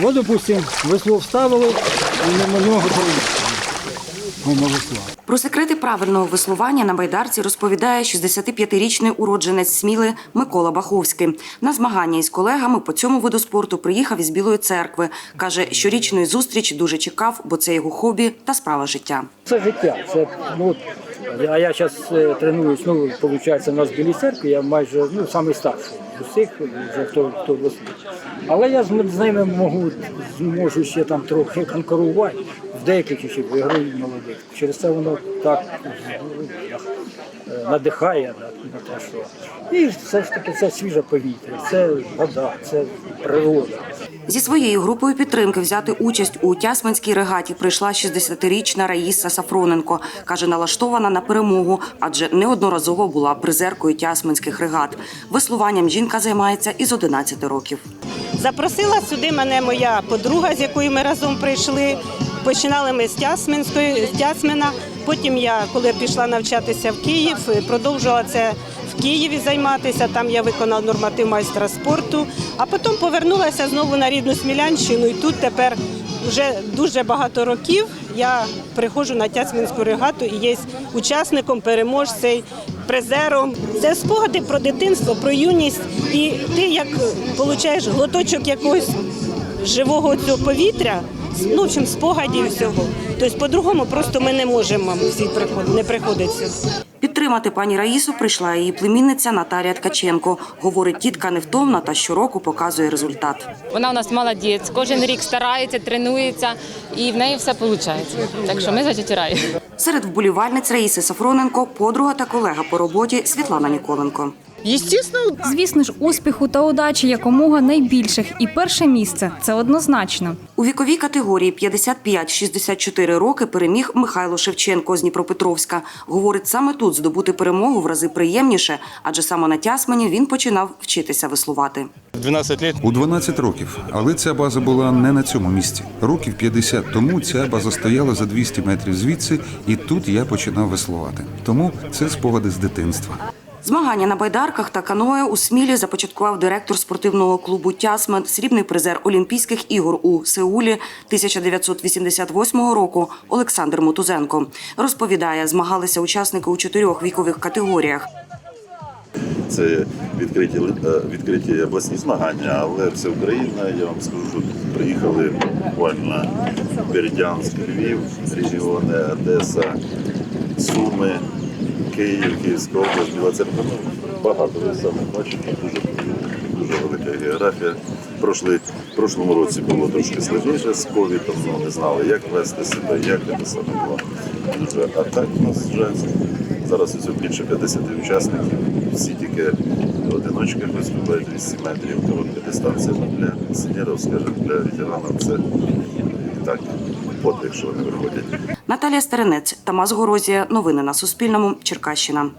Вот, допустим, весло вставили і на нього проїхали. весла. Про секрети правильного веслування на байдарці розповідає 65-річний уродженець Сміли Микола Баховський. На змагання із колегами по цьому виду спорту приїхав із Білої церкви. Каже, щорічної зустріч дуже чекав, бо це його хобі та справа життя. Це життя. Це, ну, а я зараз тренуюсь, ну, виходить, у нас в Білій церкві, я майже ну, самий з усіх, вже хто, хто веслує. Але я з, з ними можу, зможу ще там трохи конкурувати, в деяких ще виграю молодих. Через це воно так е, надихає на, на те, що. І все ж таки це свіже повітря, це вода, це природа. Зі своєю групою підтримки взяти участь у Тясминській регаті прийшла 60-річна Раїса Сафроненко. Каже, налаштована на перемогу, адже неодноразово була призеркою Тясминських регат. Веслуванням жінка займається із 11 років. Запросила сюди мене моя подруга, з якою ми разом прийшли. Починали ми з Тясминської, з Тясмина. Потім я, коли пішла навчатися в Київ, продовжувала це Києві займатися. Там я виконала норматив майстра спорту. А потім повернулася знову на рідну Смілянщину. І тут тепер вже дуже багато років я приходжу на Тясминську регату і є учасником, переможцем, призером. Це спогади про дитинство, про юність. І ти як получаєш глоточок якогось живого цього повітря, ну, в спогадів всього. Тобто по-другому просто ми не можемо всі не приходиться. Підтримати пані Раїсу прийшла її племінниця Наталія Ткаченко. Говорить, тітка невтомна та щороку показує результат. Вона у нас молодець, кожен рік старається, тренується і в неї все виходить. Так що ми за тітю Серед вболівальниць Раїси Сафроненко подруга та колега по роботі Світлана Ніколенко. Звісно ж, успіху та удачі якомога найбільших, і перше місце це однозначно. У віковій категорії 55-64 роки переміг Михайло Шевченко з Дніпропетровська. Говорить, саме тут здобути перемогу в рази приємніше, адже саме на Тясмані він починав вчитися веслувати. 12 лет У 12 років, але ця база була не на цьому місці. Років 50 тому ця база стояла за 200 метрів звідси, і тут я починав веслувати. Тому це спогади з дитинства. Змагання на байдарках та каное у Смілі започаткував директор спортивного клубу Тясман, срібний призер Олімпійських ігор у Сеулі 1988 року Олександр Мотузенко. Розповідає, змагалися учасники у чотирьох вікових категоріях. Це відкриті е, відкриті обласні змагання, але все Україна. Я вам скажу, приїхали буквально Бердянськ, Львів, регіони, Одеса, Суми, Київ, Київська область, Біла Церква. Багато ви самі бачите, дуже, дуже велика географія. Прошли, в прошлому році було трошки складніше з ковідом, ну, не знали, як вести себе, як це саме було. Дуже а так у нас вже зараз ось більше 50 учасників, всі тільки одиночках виступають 200 метрів, коротка дистанція для сеньорів, скажімо, для ветеранів це так подвиг, що вони виходять. Наталія Старенець, Тамас Горозія. Новини на Суспільному. Черкащина.